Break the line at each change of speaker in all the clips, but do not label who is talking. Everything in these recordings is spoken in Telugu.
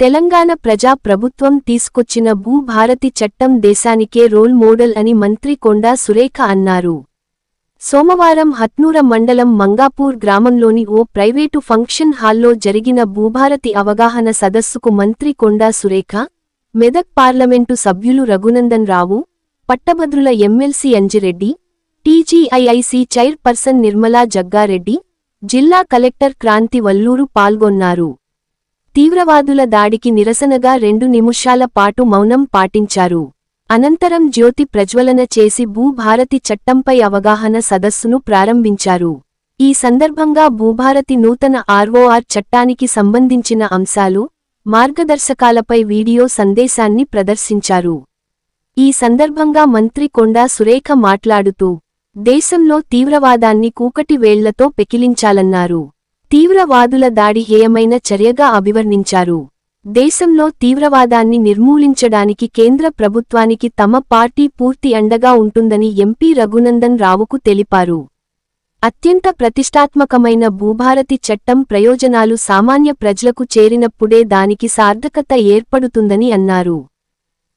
తెలంగాణ ప్రజా ప్రభుత్వం తీసుకొచ్చిన భూభారతి చట్టం దేశానికే రోల్ మోడల్ అని మంత్రి కొండా సురేఖ అన్నారు. సోమవారం హత్నూర మండలం మంగాపూర్ గ్రామంలోని ఓ ప్రైవేటు ఫంక్షన్ హాల్లో జరిగిన భూభారతి అవగాహన సదస్సుకు మంత్రి కొండా సురేఖ మెదక్ పార్లమెంటు సభ్యులు రఘునందన్ రావు పట్టభద్రుల MLC Anjireddy TGIIC chairperson Nirmala Jaggareddy జిల్లా కలెక్టర్ క్రాంతి వల్లూరు పాల్గొన్నారు. తీవ్రవాదుల దాడికి నిరసనగా రెండు నిమిషాల పాటు మౌనం పాటించారు. అనంతరం జ్యోతి ప్రజ్వలన చేసి భూభారతి చట్టంపై అవగాహన సదస్సును ప్రారంభించారు. ఈ సందర్భంగా భూభారతి నూతన ఆర్ఓఆర్ చట్టానికి సంబంధించిన అంశాలు మార్గదర్శకాలపై వీడియో సందేశాన్ని ప్రదర్శించారు. ఈ సందర్భంగా మంత్రి కొండా సురేఖ మాట్లాడుతూ దేశంలో తీవ్రవాదాన్ని కూకటి వేళ్ళతో పెకిలించాలన్నారు. తీవ్రవాదుల దాడి హేయమైన చర్యగా అభివర్ణించారు. దేశంలో తీవ్రవాదాన్ని నిర్మూలించడానికి కేంద్ర ప్రభుత్వానికి తమ పార్టీ పూర్తి అండగా ఉంటుందని ఎంపీ రఘునందన్ రావుకు తెలిపారు. అత్యంత ప్రతిష్టాత్మకమైన భూభారతి చట్టం ప్రయోజనాలు సామాన్య ప్రజలకు చేరినప్పుడే దానికి సార్థకత ఏర్పడుతుందని అన్నారు.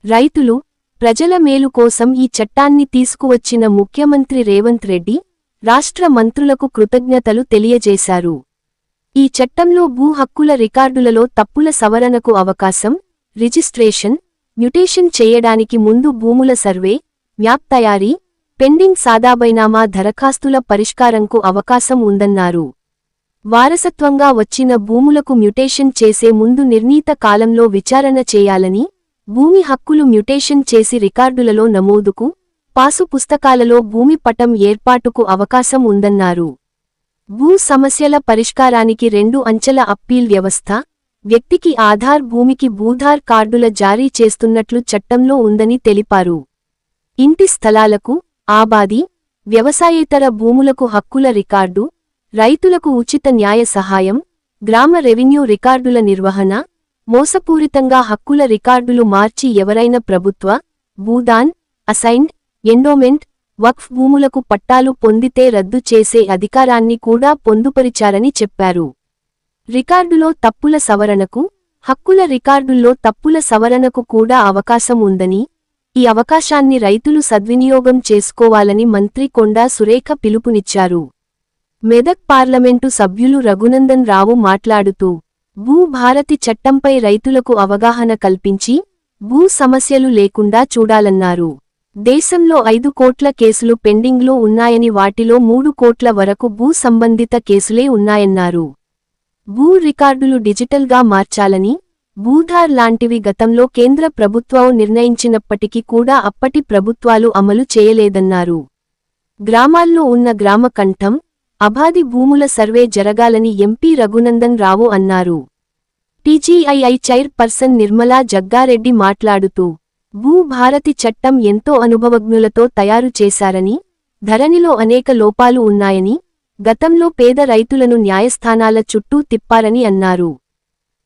రైతులు ప్రజల మేలు కోసం ఈ చట్టాన్ని తీసుకువచ్చిన ముఖ్యమంత్రి రేవంత్ రెడ్డి రాష్ట్ర మంత్రులకు కృతజ్ఞతలు తెలియజేశారు. ఈ చట్టంలో భూ హక్కుల రికార్డులలో తప్పుల సవరణకు అవకాశం రిజిస్ట్రేషన్ మ్యుటేషన్ చేయడానికి ముందు భూముల సర్వే మ్యాప్ తయారీ పెండింగ్ సాదాబైనామా దరఖాస్తుల పరిష్కారంకు అవకాశం ఉందన్నారు. వారసత్వంగా వచ్చిన భూములకు మ్యుటేషన్ చేసే ముందు నిర్ణీత కాలంలో విచారణ చేయాలని భూమి హక్కులు మ్యుటేషన్ చేసి రికార్డులలో నమోదుకు పాసు పుస్తకాలలో భూమి పటం ఏర్పాటుకు అవకాశం ఉందన్నారు. భూ సమస్యల పరిష్కారానికి రెండు అంచెల అప్పీల్ వ్యవస్థ వ్యక్తికి ఆధార్ భూమికి భూధార్ కార్డుల జారీ చేస్తున్నట్లు చట్టంలో ఉందని తెలిపారు. ఇంటి స్థలాలకు ఆబాది వ్యవసాయేతర భూములకు హక్కుల రికార్డు రైతులకు ఉచిత న్యాయ సహాయం గ్రామ రెవెన్యూ రికార్డుల నిర్వహణ మోసపూరితంగా హక్కుల రికార్డులు మార్చి ఎవరైనా ప్రభుత్వ భూదాన్ అసైన్డ్ ఎండోమెంట్ వక్ఫ్ భూములకు పట్టాలు పొందితే రద్దు చేసే అధికారాన్ని కూడా పొందుపరిచారని చెప్పారు. రికార్డులో తప్పుల సవరణకు హక్కుల రికార్డుల్లో తప్పుల సవరణకు కూడా అవకాశం ఉందని ఈ అవకాశాన్ని రైతులు సద్వినియోగం చేసుకోవాలని మంత్రి కొండా సురేఖ పిలుపునిచ్చారు. మెదక్ పార్లమెంటు సభ్యులు రఘునందన్ రావు మాట్లాడుతూ భూ భారతి చట్టంపై రైతులకు అవగాహన కల్పించి భూ సమస్యలు లేకుండా చూడాలన్నారు. దేశంలో ఐదు కోట్ల కేసులు పెండింగ్లో ఉన్నాయని వాటిలో మూడు కోట్ల వరకు భూ సంబంధిత కేసులే ఉన్నాయన్నారు. భూ రికార్డులు డిజిటల్గా మార్చాలని భూధార్ లాంటివి గతంలో కేంద్ర ప్రభుత్వం నిర్ణయించినప్పటికీ కూడా అప్పటి ప్రభుత్వాలు అమలు చేయలేదన్నారు. గ్రామాల్లో ఉన్న గ్రామ కంఠం అబాధి భూముల సర్వే జరగాలని ఎంపీ రఘునందన్ రావు అన్నారు. TGII chair person Nirmala Jaggareddy మాట్లాడుతూ భూభారతి చట్టం ఎంతో అనుభవజ్ఞులతో తయారు చేశారని ధరణిలో అనేక లోపాలు ఉన్నాయని గతంలో పేద రైతులను న్యాయస్థానాల చుట్టూ తిప్పారని అన్నారు.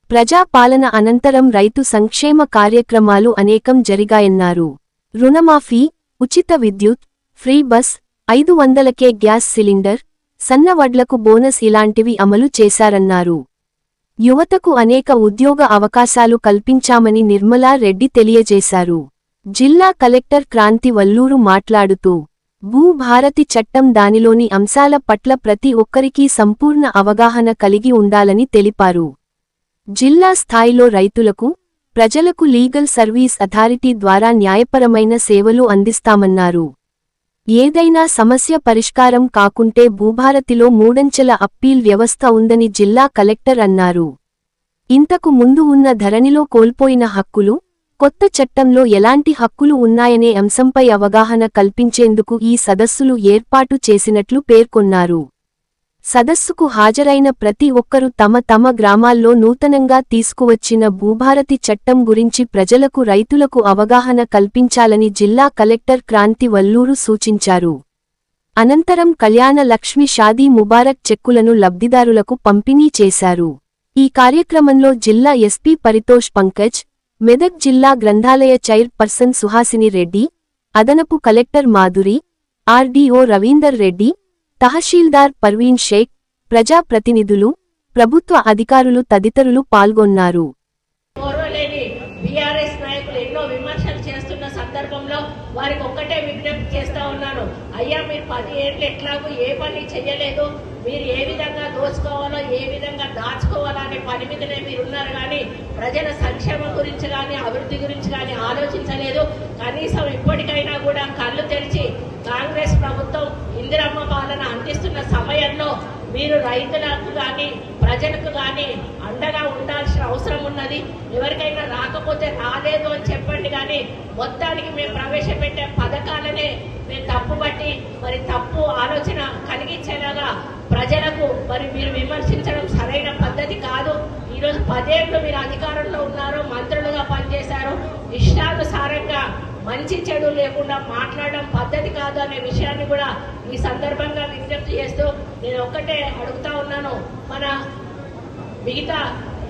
ప్రజాపాలన అనంతరం రైతు సంక్షేమ కార్యక్రమాలు అనేకం జరిగాయన్నారు. రుణమాఫీ ఉచిత విద్యుత్ ఫ్రీ బస్ ఐదు వందలకే గ్యాస్ సిలిండర్ సన్నవడ్లకు బోనస్ ఇలాంటివి అమలు చేశారన్నారు. యువతకు అనేక ఉద్యోగ అవకాశాలు కల్పించామని నిర్మలా రెడ్డి తెలియజేశారు. జిల్లా కలెక్టర్ క్రాంతి వల్లూరు మాట్లాడుతూ భూభారతి చట్టం దానిలోని అంశాల పట్ల ప్రతి ఒక్కరికీ సంపూర్ణ అవగాహన కలిగి ఉండాలని తెలిపారు. జిల్లా స్థాయిలో రైతులకు ప్రజలకు లీగల్ సర్వీస్ అథారిటీ ద్వారా న్యాయపరమైన సేవలు అందిస్తామన్నారు. ఏదైనా సమస్య పరిష్కారం కాకుంటే భూభారతిలో మూడంచెల అప్పీల్ వ్యవస్థ ఉందని జిల్లా కలెక్టర్ అన్నారు. ఇంతకు ముందు ఉన్న ధరణిలో కోల్పోయిన హక్కులు కొత్త చట్టంలో ఎలాంటి హక్కులు ఉన్నాయనే అంశంపై అవగాహన కల్పించేందుకు ఈ సదస్సులు ఏర్పాటు చేసినట్లు పేర్కొన్నారు. సదస్సుకు హాజరైన ప్రతి ఒక్కరూ తమ తమ గ్రామాల్లో నూతనంగా తీసుకువచ్చిన భూభారతి చట్టం గురించి ప్రజలకు రైతులకు అవగాహన కల్పించాలని జిల్లా కలెక్టర్ క్రాంతి వల్లూరు సూచించారు. అనంతరం కళ్యాణ లక్ష్మి షాదీ ముబారక్ చెక్కులను లబ్ధిదారులకు పంపిణీ చేశారు. ఈ కార్యక్రమంలో జిల్లా ఎస్పీ పరితోష్ పంకజ్ మెదక్ జిల్లా గ్రంథాలయ చైర్ పర్సన్ సుహాసిని రెడ్డి అదనపు కలెక్టర్ మాధురి ఆర్డీఓ రవీందర్ రెడ్డి తహశీల్దార్ పర్వీన్ షేక్ ప్రజాప్రతినిధులు ప్రభుత్వ అధికారులు తదితరులు పాల్గొన్నారు.
నాయకులు ఎన్నో విమర్శలు చేస్తున్న సందర్భంలో వారికి ఒక్కటే విజ్ఞప్తి చేస్తా ఉన్నాను. అయ్యా మీరు పది ఏళ్ళు ఎట్లాగూ ఏ పని చేయలేదు మీరు ఏ విధంగా దోచుకోవాలో ఏ విధంగా దాచుకోవాలో అనే పని మీదనే మీరు ఉన్నారు కానీ ప్రజల సంక్షేమం గురించి కానీ అభివృద్ధి గురించి కానీ ఆలోచించలేదు. కనీసం ఇప్పటికైనా కూడా కళ్ళు తెరిచి కాంగ్రెస్ ప్రభుత్వం ఇందిరమ్మ పాలన అందిస్తున్న సమయంలో మీరు రైతులకు కానీ ప్రజలకు కానీ అండగా ఉండాల్సిన అవసరం ఉన్నది. ఎవరికైనా రాకపోతే రాలేదు అని చెప్పండి కానీ మొత్తానికి మేము ప్రవేశపెట్టే పథకాలనే మేము తప్పుబట్టి మరి తప్పు ఆలోచన కలిగించేలాగా ప్రజలకు మరి మీరు విమర్శించడం సరైన పద్ధతి కాదు. ఈరోజు పదేళ్ళు మీరు అధికారంలో ఉన్నారు మంత్రులుగా పనిచేశారు. ఇష్టానుసారంగా మంచి చెడు లేకుండా మాట్లాడడం పద్ధతి కాదు అనే విషయాన్ని కూడా ఈ సందర్భంగా విజ్ఞప్తి చేస్తూ నేను ఒక్కటే అడుగుతా ఉన్నాను. మన మిగతా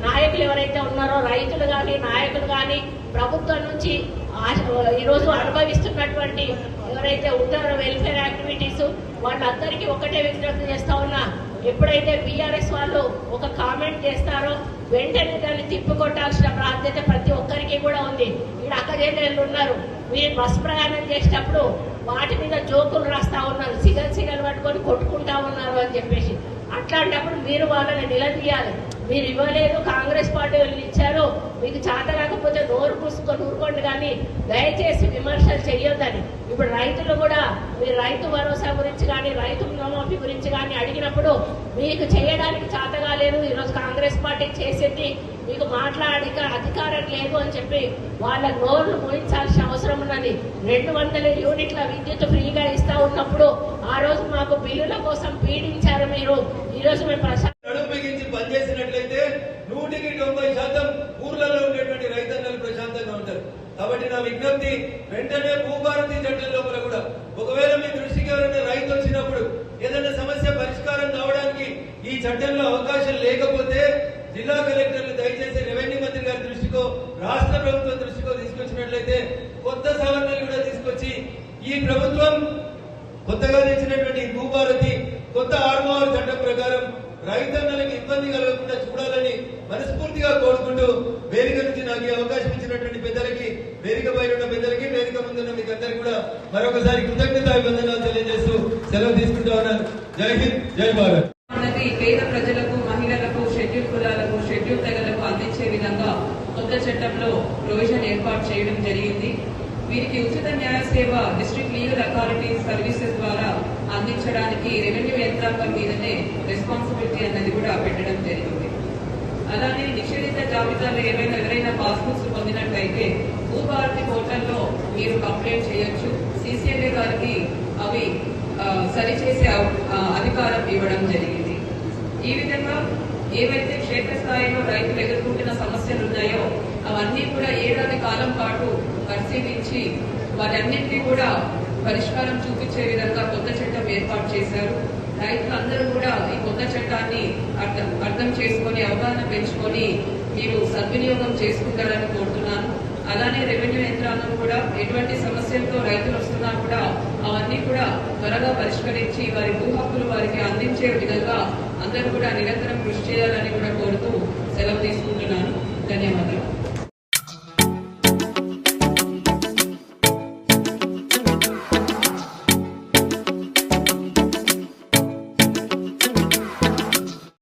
నాయకులు ఎవరైతే ఉన్నారో రైతులు కానీ నాయకులు కానీ ప్రభుత్వం నుంచి ఆశ- ఈరోజు అనుభవిస్తున్నటువంటి ఎవరైతే ఉంటారో వెల్ఫేర్ యాక్టివిటీస్ వాళ్ళందరికీ ఒకటే విజ్ఞప్తి చేస్తా ఉన్నా ఎప్పుడైతే బీఆర్ఎస్ వాళ్ళు ఒక కామెంట్ చేస్తారో వెంటనే దాన్ని తిప్పికొట్టాల్సిన బాధ్యత ప్రతి ఒక్కరికి కూడా ఉంది. ఇక్కడ అక్కజేళ్ళు ఉన్నారు. మీరు బస్ ప్రయాణం చేసేటప్పుడు వాటి మీద జోకులు రాస్తా ఉన్నారు. సిగల్ సిగల్ పట్టుకొని కొట్టుకుంటా ఉన్నారు అని చెప్పేసి. అట్లాంటప్పుడు మీరు వాళ్ళని నిలదీయాలి. మీరు ఇవ్వలేదు కాంగ్రెస్ పార్టీ వాళ్ళు ఇచ్చారు మీకు చేత రాకపోతే నోరు పూసుకొని ఊరుకోండి కానీ దయచేసి విమర్శలు చేయొద్దని ఇప్పుడు రైతులు కూడా మీరు రైతు భరోసా గురించి కానీ రైతు రుణమాఫీ గురించి కానీ అడిగినప్పుడు మీకు చేయడానికి చేత కాలేదు ఈరోజు కాంగ్రెస్ పార్టీ చేసింది మీకు మాట్లాడిక అధికారం లేదు అని చెప్పి వాళ్ళ నోర్లు మోయించాల్సిన అవసరం ఉన్నది. రెండు వందల యూనిట్ల విద్యుత్ ఫ్రీగా ఇస్తా ఉన్నప్పుడు ఆ రోజు మాకు బిల్లుల కోసం పీడించారు మీరు. ఈరోజు మేము
ప్రశాంత విజ్ఞప్తి వెంటనే భూభారతి జట్ల లోపల కూడా. ఒకవేళ మీ దృష్టికి ఎవరైనా రైతు వచ్చినప్పుడు ఏదైనా సమస్య పరిష్కారం కావడానికి ఈ చట్టంలో అవకాశం లేకపోతే జిల్లా కలెక్టర్లు దయచేసి రెవెన్యూ మంత్రి గారి దృష్టికో రాష్ట్ర ప్రభుత్వం దృష్టికో తీసుకొచ్చినట్లయితే కొత్త సవరణలు కూడా తీసుకొచ్చి ఈ ప్రభుత్వం కొత్తగా తెచ్చినటువంటి భూభారతి కొత్త ఆర్మోహర్ చట్టం ప్రకారం రైతన్నలకు ఇబ్బంది కలగకుండా చూడాలని మనస్ఫూర్తిగా కోరుకుంటూ వేదిక నుంచి నాకు ఈ అవకాశం ఇచ్చినటువంటి పెద్దలకి వేదిక పైన ఉన్న పెద్దలకి వేదిక ముందున్న మీకు అందరికి కూడా మరొకసారి కృతజ్ఞత అభివందనాలు తెలియజేస్తూ సెలవు తీసుకుంటా ఉన్నాను. జై హింద్ జై భారత్.
పేద ప్రజలకు మహిళలకు షెడ్యూల్ కులాలకు షెడ్యూల్ తెగలకు అందించే విధంగా కొత్త చట్టంలో ప్రొవిజన్ ఏర్పాటు చేయడం జరిగింది. వీరికి ఉచిత న్యాయ సేవ డిస్ట్రిక్ట్ లీగల్ అథారిటీ సర్వీసెస్ ద్వారా అందించడానికి రెవెన్యూ యంత్రాంగం మీదనే రెస్పాన్సిబిలిటీ అన్నది కూడా పెట్టడం జరిగింది. అలానే నిషేధిత జాబితాలో ఏవైనా ఎవరైనా పాస్పోర్ట్స్ పొందినట్లయితే భూభారతి పోర్టల్లో మీరు కంప్లైంట్ చేయొచ్చు. సిసిఎల్ఏ గారికి అవి సరిచేసే అధికారం ఇవ్వడం జరిగింది. ఈ విధంగా ఏవైతే క్షేత్రస్థాయిలో రైతులు ఎదుర్కొంటున్న సమస్యలు ఉన్నాయో అవన్నీ కూడా ఏడాది కాలం పాటు పరిశీలించి వాటన్నింటినీ కూడా పరిష్కారం చూపించే విధంగా కొత్త చట్టం ఏర్పాటు చేశారు. రైతులందరూ కూడా ఈ కొత్త చట్టాన్ని అర్థం అర్థం చేసుకొని అవగాహన పెంచుకొని మీరు సద్వినియోగం చేసుకుంటారని కోరుతున్నాను. అలానే రెవెన్యూ యంత్రాంగం కూడా ఎటువంటి సమస్యలతో రైతులు వస్తున్నా కూడా అవన్నీ కూడా త్వరగా పరిష్కరించి వారి భూ హక్కులు వారికి అందించే విధంగా అందరూ కూడా నిరంతరం కృషి చేయాలని కూడా కోరుతూ సెలవు తీసుకుంటున్నాను. ధన్యవాదాలు.